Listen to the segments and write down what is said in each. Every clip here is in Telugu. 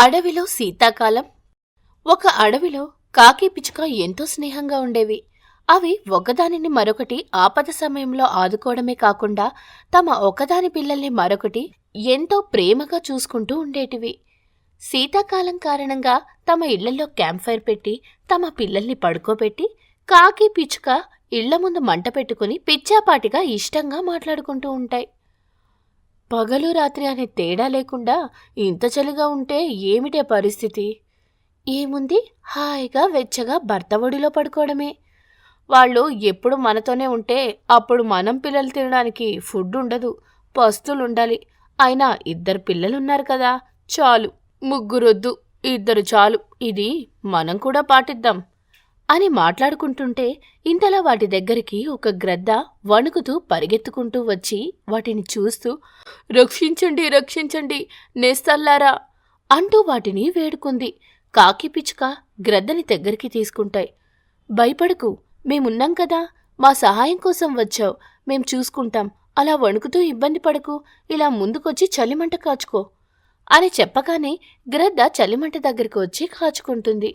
అడవిలో శీతాకాలం. ఒక అడవిలో కాకి పిచ్చుక ఎంతో స్నేహంగా ఉండేవి. అవి ఒకదానిని మరొకటి ఆపద సమయంలో ఆదుకోవడమే కాకుండా తమ ఒకదాని పిల్లల్ని మరొకటి ఎంతో ప్రేమగా చూసుకుంటూ ఉండేటివి. శీతాకాలం కారణంగా తమ ఇళ్ళలో క్యాంప్ ఫైర్ పెట్టి తమ పిల్లల్ని పడుకోబెట్టి కాకి పిచ్చుక ఇళ్ళ ముందు మంట పెట్టుకుని పిచ్చాపాటిగా ఇష్టంగా మాట్లాడుకుంటూ ఉంటాయి. పగలు రాత్రి అనే తేడా లేకుండా ఇంత చలిగా ఉంటే ఏమిటే పరిస్థితి? ఏముంది? హాయిగా వెచ్చగా భర్త ఒడిలో పడుకోవడమే. వాళ్ళు ఎప్పుడు మనతోనే ఉంటే అప్పుడు మనం పిల్లలు తినడానికి ఫుడ్ ఉండదు పస్తులు ఉండాలి. అయినా ఇద్దరు పిల్లలున్నారు కదా చాలు. ముగ్గురొద్దు ఇద్దరు చాలు. ఇది మనం కూడా పాటిద్దాం. అని మాట్లాడుకుంటుంటే ఇంతలా వాటి దగ్గరికి ఒక గ్రద్ద వణుకుతూ పరిగెత్తుకుంటూ వచ్చి వాటిని చూస్తూ రక్షించండి రక్షించండి నేస్తల్లారా అంటూ వాటిని వేడుకుంది. కాకి పిచ్చుక గ్రద్దని దగ్గరికి తీసుకుంటాయి. భయపడకు మేమున్నాం కదా మా సహాయం కోసం వచ్చావు మేం చూసుకుంటాం. అలా వణుకుతూ ఇబ్బంది పడకు ఇలా ముందుకొచ్చి చలిమంట కాచుకో అని చెప్పగానే గ్రద్ద చలిమంట దగ్గరికి వచ్చి కాచుకుంటుంది.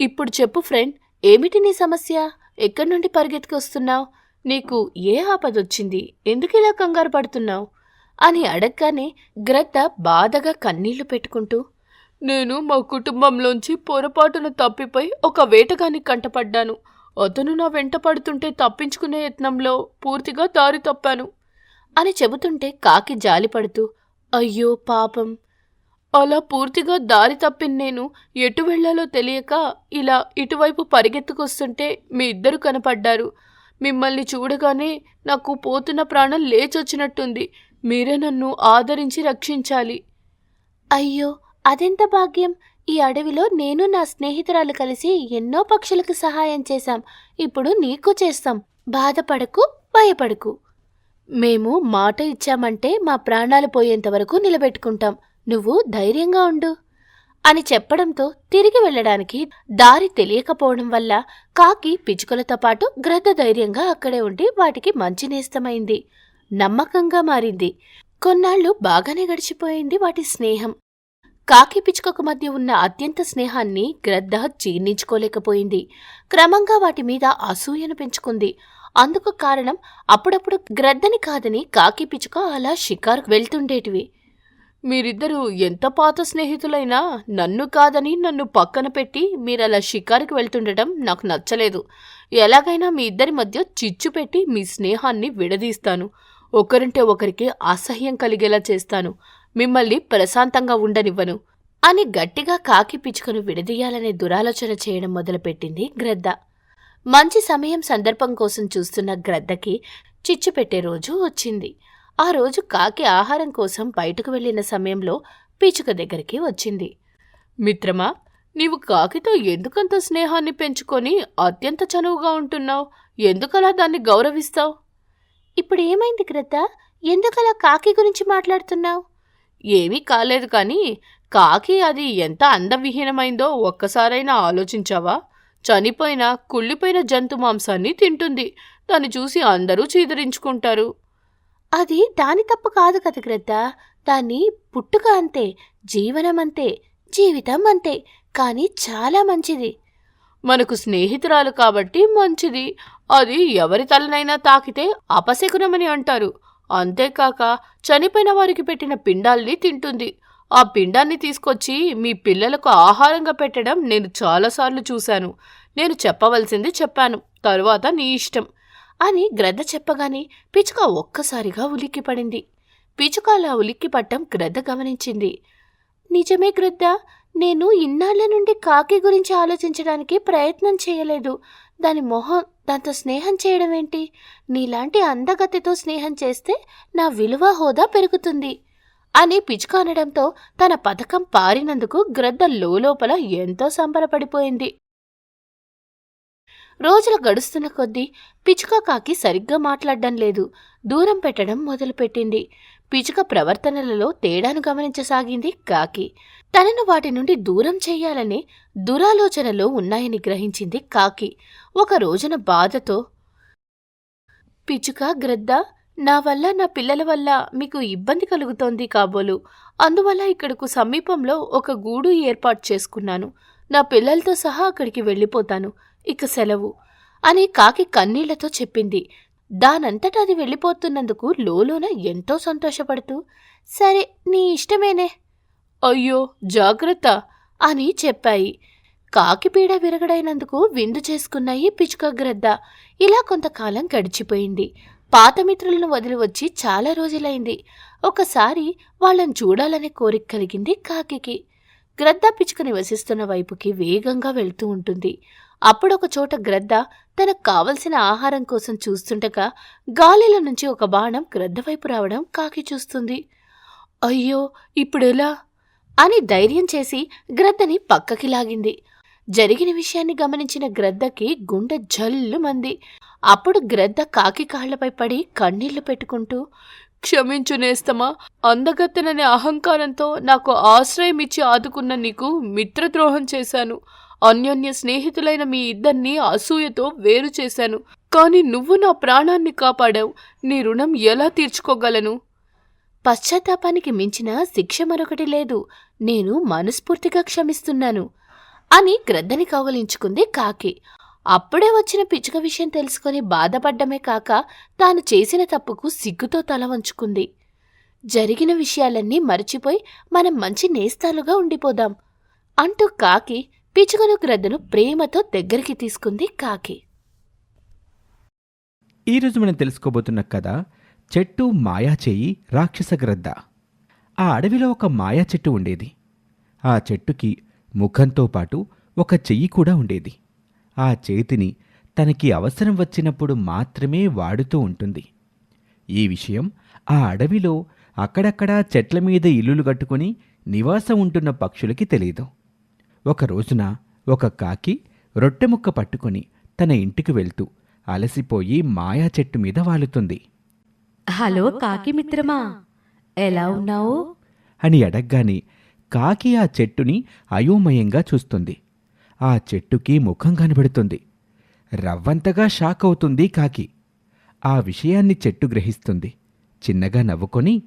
ఇప్పుడు చెప్పు ఫ్రెండ్ ఏమిటి నీ సమస్య? ఎక్కడి నుండి పరిగెత్తుకొస్తున్నావు? నీకు ఏ ఆపదొచ్చింది? ఎందుకు ఇలా కంగారు పడుతున్నావు? అని అడగగానే గ్రద్ద బాధగా కన్నీళ్ళు పెట్టుకుంటూ నేను మా కుటుంబంలోంచి పొరపాటున తప్పిపోయి ఒక వేటగాని కంటపడ్డాను. అతను నా వెంట పడుతుంటే తప్పించుకునే యత్నంలో పూర్తిగా దారి తప్పాను. అని చెబుతుంటే కాకి జాలిపడుతూ అయ్యో పాపం అలా పూర్తిగా దారి తప్పిన నేను ఎటు వెళ్ళాలో తెలియక ఇలా ఇటువైపు పరిగెత్తుకొస్తుంటే మీ ఇద్దరు కనపడ్డారు. మిమ్మల్ని చూడగానే నాకు పోతున్న ప్రాణం లేచొచ్చినట్టుంది. మీరే నన్ను ఆదరించి రక్షించాలి. అయ్యో అదెంత భాగ్యం? ఈ అడవిలో నేను నా స్నేహితురాలు కలిసి ఎన్నో పక్షులకు సహాయం చేశాం. ఇప్పుడు నీకు చేస్తాం. బాధపడకు భయపడకు. మేము మాట ఇచ్చామంటే మా ప్రాణాలు పోయేంత వరకు నిలబెట్టుకుంటాం. నువ్వు ధైర్యంగా ఉండు అని చెప్పడంతో తిరిగి వెళ్ళడానికి దారి తెలియకపోవడం వల్ల కాకి పిచ్చుకలతో పాటు గ్రద్ద ధైర్యంగా అక్కడే ఉండి వాటికి మంచి నేస్తమైంది నమ్మకంగా మారింది. కొన్నాళ్ళు బాగానే గడిచిపోయింది వాటి స్నేహం. కాకి పిచ్చుకకు మధ్య ఉన్న అత్యంత స్నేహాన్ని గ్రద్ద జీర్ణించుకోలేకపోయింది. క్రమంగా వాటి మీద అసూయను పెంచుకుంది. అందుకు కారణం అప్పుడప్పుడు గ్రద్దని కాదని కాకి పిచ్చుక అలా షికారు వెళ్తుండేటివి. మీరిద్దరూ ఎంత పాత స్నేహితులైనా నన్ను కాదని నన్ను పక్కన పెట్టి మీరలా షికారుకి వెళ్తుండటం నాకు నచ్చలేదు. ఎలాగైనా మీ ఇద్దరి మధ్య చిచ్చు పెట్టి మీ స్నేహాన్ని విడదీస్తాను. ఒకరింటే ఒకరికి అసహ్యం కలిగేలా చేస్తాను. మిమ్మల్ని ప్రశాంతంగా ఉండనివ్వను. అని గట్టిగా కాకి పిచ్చుకను విడదీయాలనే దురాలోచన చేయడం మొదలుపెట్టింది గ్రద్ద. మంచి సమయం సందర్భం కోసం చూస్తున్న గ్రద్దకి చిచ్చు పెట్టే రోజు వచ్చింది. ఆ రోజు కాకి ఆహారం కోసం బయటకు వెళ్ళిన సమయంలో పిచ్చుక దగ్గరికి వచ్చింది. మిత్రమా నీవు కాకితో ఎందుకంత స్నేహాన్ని పెంచుకొని అత్యంత చనువుగా ఉంటున్నావు? ఎందుకలా దాన్ని గౌరవిస్తావు? ఇప్పుడు ఏమైంది గ్రద్ద ఎందుకలా కాకి గురించి మాట్లాడుతున్నావు? ఏమీ కాలేదు కానీ కాకి అది ఎంత అందవిహీనమైందో ఒక్కసారైనా ఆలోచించావా? చనిపోయిన కుళ్ళిపోయిన జంతు మాంసాన్ని తింటుంది. దాన్ని చూసి అందరూ చీదరించుకుంటారు. అది దాని తప్పు కాదు కదా గ్రద్ద. దాన్ని పుట్టుక అంతే జీవనం అంతే జీవితం అంతే కానీ చాలా మంచిది. మనకు స్నేహితురాలు కాబట్టి మంచిది. అది ఎవరి తలనైనా తాకితే అపశకునమని అంటారు. అంతేకాక చనిపోయిన వారికి పెట్టిన పిండాల్ని తింటుంది. ఆ పిండాన్ని తీసుకొచ్చి మీ పిల్లలకు ఆహారంగా పెట్టడం నేను చాలాసార్లు చూశాను. నేను చెప్పవలసింది చెప్పాను. తరువాత నీ ఇష్టం. అని గ్రద్ద చెప్పగానే పిచుక ఒక్కసారిగా ఉలిక్కిపడింది పిచుక అలా ఉలిక్కిపట్టం గ్రద్ద గమనించింది. నిజమే గ్రద్ద నేను ఇన్నాళ్ళ నుండి కాకి గురించి ఆలోచించడానికి ప్రయత్నం చేయలేదు. దాని మొహం దాంతో స్నేహం చేయడం ఏంటి? నీలాంటి అందగతితో స్నేహం చేస్తే నా విలువ హోదా పెరుగుతుంది అని పిచుక అనడంతో తన పథకం పారినందుకు గ్రద్ద లోపల ఎంతో సంబరపడిపోయింది. రోజులు గడుస్తున్న కొద్దీ పిచుక కాకి సరిగ్గా మాట్లాడడం లేదు. దూరం పెట్టడం మొదలుపెట్టింది. పిచుక ప్రవర్తనలలో తేడాను గమనించసాగింది కాకి. తనను వాటి నుండి దూరం చేయాలనే దురాలోచనలో ఉన్నాయని గ్రహించింది కాకి. ఒక రోజున బాధతో పిచుక గ్రద్ద నా వల్ల నా పిల్లల వల్ల మీకు ఇబ్బంది కలుగుతోంది కాబోలు. అందువల్ల ఇక్కడకు సమీపంలో ఒక గూడు ఏర్పాటు చేసుకున్నాను. నా పిల్లలతో సహా అక్కడికి వెళ్ళిపోతాను. ఇక సెలవు అని కాకి కన్నీళ్ళతో చెప్పింది. దానంతట అది వెళ్ళిపోతున్నందుకు లోలోన ఎంతో సంతోషపడుతూ సరే నీ ఇష్టమేనే? అయ్యో జాగ్రత్త అని చెప్పాయి. కాకిపీడ విరగడైనందుకు విందు చేసుకున్నాయి పిచ్చుక గ్రద్ద. ఇలా కొంతకాలం గడిచిపోయింది. పాత మిత్రులను వదిలి వచ్చి చాలా రోజులైంది. ఒకసారి వాళ్ళని చూడాలనే కోరిక కలిగింది కాకికి. గ్రద్ద పిచ్చుక నివసిస్తున్న వైపుకి వేగంగా వెళ్తూ ఉంటుంది. అప్పుడొక చోట గ్రద్ద తనకు కావలసిన ఆహారం కోసం చూస్తుండగా గాలిలో నుంచి ఒక బాణం గ్రద్ద వైపు రావడం కాకి చూస్తుంది. అయ్యో ఇప్పుడెలా? అని ధైర్యం చేసి గ్రద్దని పక్కకి లాగింది. జరిగిన విషయాన్ని గమనించిన గ్రద్దకి గుండె జల్లు మంది అప్పుడు గ్రద్ద కాకి కాళ్ళపై పడి కన్నీళ్ళు పెట్టుకుంటూ క్షమించు నేస్తమా అందగత్తెననే అహంకారంతో నాకు ఆశ్రయం ఇచ్చి ఆదుకున్న నీకు మిత్రద్రోహం చేశాను. అన్యోన్య స్నేహితులైన మీ ఇద్దరిని అసూయతో వేరు చేశాను. కానీ నువ్వు నా ప్రాణాన్ని కాపాడావు. నీ రుణం ఎలా తీర్చుకోగలను? పశ్చాత్తాపానికి మించిన శిక్ష మరొకటి లేదు. నేను మనస్ఫూర్తిగా క్షమిస్తున్నాను. అని గ్రద్దని కౌగలించుకుంది కాకి. అప్పుడే వచ్చిన పిచ్చుక విషయం తెలుసుకొని బాధపడ్డమే కాక తాను చేసిన తప్పుకు సిగ్గుతో తల వంచుకుంది. జరిగిన విషయాలన్నీ మరచిపోయి మనం మంచి నేస్తాలుగా ఉండిపోదాం అంటూ కాకి పిచ్చుకను గ్రద్దను ప్రేమతో దగ్గరికి తీసుకుంది కాకి. ఈరోజు మనం తెలుసుకోబోతున్న కథ చెట్టు మాయా చేయి రాక్షస గ్రద్ద ఆ అడవిలో ఒక మాయా చెట్టు ఉండేది. ఆ చెట్టుకి ముఖంతో పాటు ఒక చెయ్యి కూడా ఉండేది. ఆ చేతిని తనకి అవసరం వచ్చినప్పుడు మాత్రమే వాడుతూ ఉంటుంది. ఈ విషయం ఆ అడవిలో అక్కడక్కడా చెట్ల మీద ఇల్లులు కట్టుకుని నివాసం ఉంటున్న పక్షులకి తెలియదు ఒక రోజున ఒక కాకి రొట్టె ముక్క పట్టుకొని తన ఇంటికి వెళ్తూ అలసిపోయి మాయా చెట్టు మీద వాలుతుంది. హలో కాకి మిత్రమా ఎలా ఉన్నావు? అని అడగ్గానే కాకి ఆ చెట్టుని అయోమయంగా చూస్తుంది. ఆ చెట్టుకి ముఖం కనబడుతుంది. రవ్వంతగా షాక్ అవుతుంది కాకి. ఆ విషయాన్ని చెట్టు గ్రహిస్తుంది. చిన్నగా నవ్వుకొని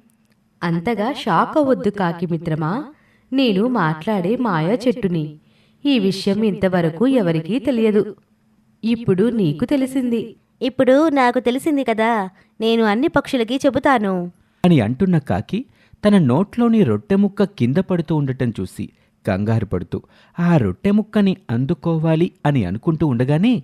అంతగా షాక్ అవ్వద్దు కాకి మిత్రమా నేను మాట్లాడే మాయా చెట్టుని. ఈ విషయం ఇంతవరకు ఎవరికీ తెలియదు. ఇప్పుడు నీకు తెలిసింది. ఇప్పుడు నాకు తెలిసింది కదా నేను అన్ని పక్షులకి చెబుతాను. అని అంటున్న కాకి తన నోట్లోని రొట్టె ముక్క కింద పడుతూ ఉండటం చూసి కంగారు పడుతూ ఆ రొట్టె ముక్కని అందుకోవాలి అని అనుకుంటూ ఉండగానే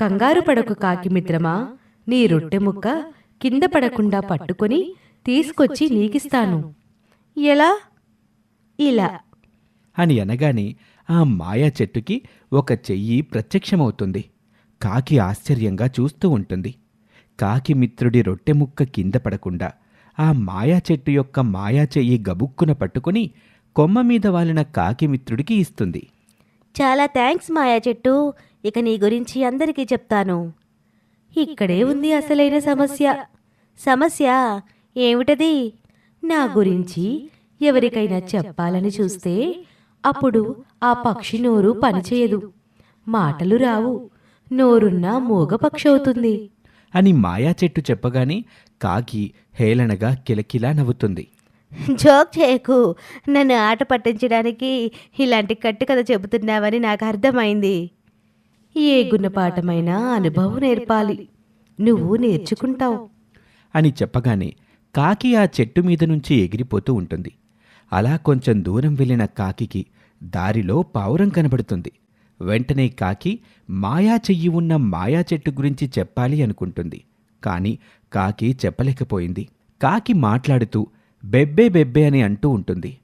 కంగారు పడకు కాకి మిత్రమా నీ రొట్టె ముక్క కింద పడకుండా పట్టుకొని తీసుకొచ్చి నీకిస్తాను. ఎలా? ఇలా. అని అనగానే ఆ మాయా చెట్టుకి ఒక చెయ్యి ప్రత్యక్షమవుతుంది. కాకి ఆశ్చర్యంగా చూస్తూ ఉంటుంది. కాకి మిత్రుడి రొట్టె ముక్క కింద పడకుండా ఆ మాయా చెట్టు యొక్క మాయా చెయ్యి గబుక్కున పట్టుకుని కొమ్మ మీద వాలిన కాకి మిత్రుడికి ఇస్తుంది. చాలా థ్యాంక్స్ మాయా చెట్టు. ఇక నీ గురించి అందరికీ చెప్తాను. ఇక్కడే ఉంది అసలైన సమస్య. సమస్య ఏమిటది? నా గురించి ఎవరికైనా చెప్పాలని చూస్తే అప్పుడు ఆ పక్షి నోరు పనిచేయదు. మాటలు రావు. నోరున్న మూగ పక్షి అవుతుంది అని మాయా చెట్టు చెప్పగానే కాకి హేళనగా కిలకిలా నవ్వుతుంది. జోక్ చేయకు. నన్ను ఆట పట్టించడానికి ఇలాంటి కట్టుకథ చెబుతున్నావని నాకు అర్థమైంది. ఏ గుణపాఠమైనా అనుభవం నేర్పాలి. నువ్వు నేర్చుకుంటావు. అని చెప్పగానే కాకి ఆ చెట్టు మీద నుంచి ఎగిరిపోతూ ఉంటుంది. అలా కొంచెం దూరం వెళ్ళిన కాకికి దారిలో పావురం కనబడుతుంది. వెంటనే కాకి మాయా చెయ్యి ఉన్న మాయా చెట్టు గురించి చెప్పాలి అనుకుంటుంది. కాని కాకి చెప్పలేకపోయింది. కాకి మాట్లాడుతూ బెబ్బే బెబ్బే అని అంటూ ఉంటుంది.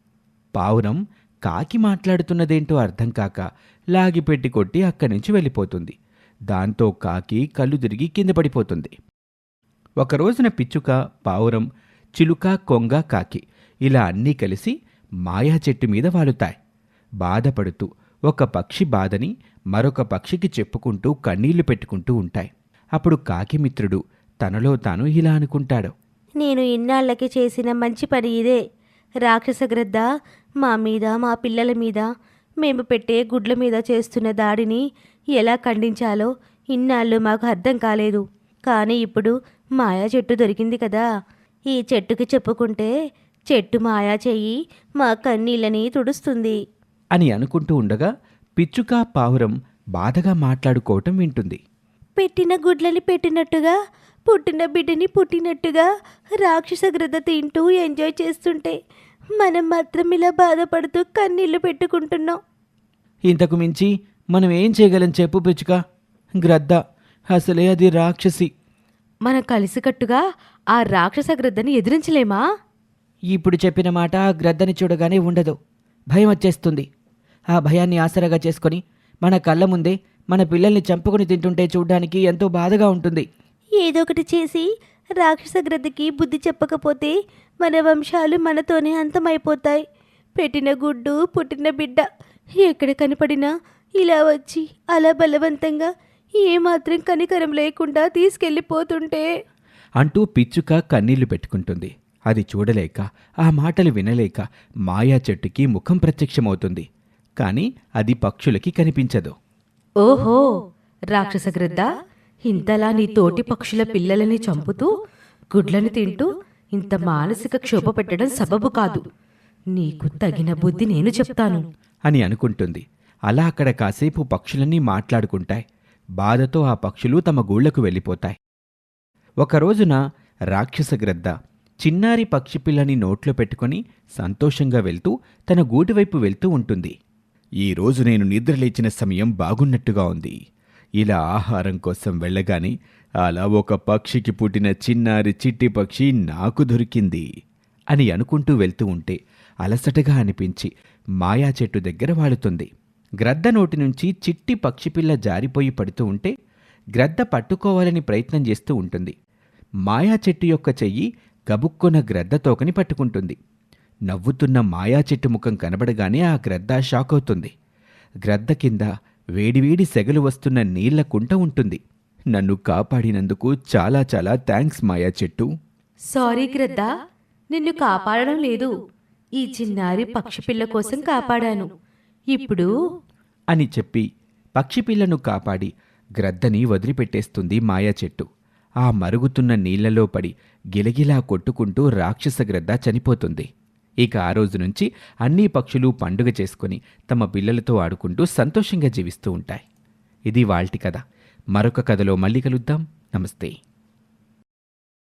పావురం కాకి మాట్లాడుతున్నదేంటో అర్థం కాక లాగిపెట్టి కొట్టి అక్కడి నుంచి వెళ్ళిపోతుంది. దాంతో కాకి కళ్ళు తిరిగి కింద పడిపోతుంది. ఒకరోజున పిచ్చుక పావురం చిలుక కొంగ కాకి ఇలా అన్నీ కలిసి మాయా చెట్టు మీద వాలుతాయి. బాధపడుతూ ఒక పక్షి బాధని మరొక పక్షికి చెప్పుకుంటూ కన్నీళ్ళు పెట్టుకుంటూ ఉంటాయి. అప్పుడు కాకి మిత్రుడు తనలో తాను ఇలా అనుకుంటాడు. నేను ఇన్నాళ్ళకి చేసిన మంచి పని ఇదే. రాక్షస గ్రద్ద మా మీద మా పిల్లల మీద మేము పెట్టే గుడ్ల మీద చేస్తున్న దాడిని ఎలా ఖండించాలో ఇన్నాళ్ళు మాకు అర్థం కాలేదు. కానీ ఇప్పుడు మాయా చెట్టు దొరికింది కదా. ఈ చెట్టుకి చెప్పుకుంటే చెట్టు మాయా చెయ్యి మా కన్నీళ్ళని తుడుస్తుంది. అని అనుకుంటూ ఉండగా పిచ్చుక పావురం బాధగా మాట్లాడుకోవటం వింటుంది. పెట్టిన గుడ్లని పెట్టినట్టుగా పుట్టిన బిడ్డని పుట్టినట్టుగా రాక్షస గ్రద్ద తింటూ ఎంజాయ్ చేస్తుంటే మనం మాత్రం ఇలా బాధపడుతూ కన్నీళ్ళు పెట్టుకుంటున్నాం. ఇంతకు మించి మనం ఏం చేయగలం చెప్పు పిచ్చుక? గ్రద్ద అసలే అది రాక్షసి. మనం కలిసికట్టుగా ఆ రాక్షస గ్రద్దని ఎదిరించలేమా? ఇప్పుడు చెప్పిన మాట ఆ గ్రద్దని చూడగానే ఉండదు. భయం వచ్చేస్తుంది. ఆ భయాన్ని ఆసరాగా చేసుకొని మన కళ్ళ ముందే మన పిల్లల్ని చంపుకొని తింటుంటే చూడ్డానికి ఎంతో బాధగా ఉంటుంది. ఏదో ఒకటి చేసి రాక్షస గ్రద్దకి బుద్ధి చెప్పకపోతే మన వంశాలు మనతోనే అంతమైపోతాయి. పెట్టిన గుడ్డు పుట్టిన బిడ్డ ఎక్కడ కనపడినా ఇలా వచ్చి అలా బలవంతంగా ఏమాత్రం కనికరం లేకుండా తీసుకెళ్ళిపోతుంటే. అంటూ పిచ్చుక కన్నీళ్ళు పెట్టుకుంటుంది. అది చూడలేక ఆ మాటలు వినలేక మాయా చెట్టుకి ముఖం ప్రత్యక్షమవుతుంది. కానీ అది పక్షులకి కనిపించదు. ఓహో! రాక్షస గ్రద్ద ఇంతలా నీ తోటి పక్షుల పిల్లలని చంపుతూ గుడ్లను తింటూ ఇంత మానసిక క్షోభ పెట్టడం సబబు కాదు. నీకు తగిన బుద్ధి నేను చెప్తాను. అని అనుకుంటుంది. అలా అక్కడ కాసేపు పక్షులన్నీ మాట్లాడుకుంటాయి. బాధతో ఆ పక్షులు తమ గూళ్ళకు వెళ్ళిపోతాయి. ఒక రోజున రాక్షస గ్రద్ద చిన్నారి పక్షి పిల్లని నోట్లో పెట్టుకొని సంతోషంగా వెళ్తూ తన గూటివైపు వెళ్తూ ఉంటుంది. ఈ రోజు నేను నిద్రలేచిన సమయం బాగున్నట్టుగా ఉంది. ఇలా ఆహారం కోసం వెళ్ళగానే అలా ఒక పక్షికి పుట్టిన చిన్నారి చిట్టి పక్షి నాకు దొరికింది అని అనుకుంటూ వెళ్తూ ఉంటే అలసటగా అనిపించి మాయా చెట్టు దగ్గర వాడుతుంది. గ్రద్ద నోటి నుంచి చిట్టి పక్షిపిల్ల జారిపోయి పడుతూ ఉంటే గ్రద్ద పట్టుకోవాలని ప్రయత్నం చేస్తూ ఉంటుంది. మాయా చెట్టు యొక్క చెయ్యి గబుక్కున గ్రద్ద తోకని పట్టుకుంటుంది. నవ్వుతున్న మాయా చెట్టు ముఖం కనబడగానే ఆ గ్రద్ద షాక్ అవుతుంది గ్రద్ద కింద వేడివేడి సెగలు వస్తున్న నీళ్ళ కుంట ఉంటుంది. నన్ను కాపాడినందుకు చాలా చాలా థ్యాంక్స్ మాయా చెట్టు. సారీ గ్రద్ద నిన్ను కాపాడడం లేదు. ఈ చిన్నారి పక్షి పిల్ల కోసం కాపాడాను. ఇప్పుడు అని చెప్పి పక్షిపిల్లను కాపాడి గ్రద్దని వదిలిపెట్టేస్తుంది మాయా చెట్టు. ఆ మరుగుతున్న నీళ్ళలో పడి గిలగిలా కొట్టుకుంటూ రాక్షస గ్రద్ద చనిపోతుంది. ఇక ఆ రోజు నుంచి అన్ని పక్షులు పండుగ చేసుకుని తమ పిల్లలతో ఆడుకుంటూ సంతోషంగా జీవిస్తూ ఉంటాయి. ఇది వాల్టి కథ. మరొక కథలో మళ్ళీ కలుద్దాం. నమస్తే.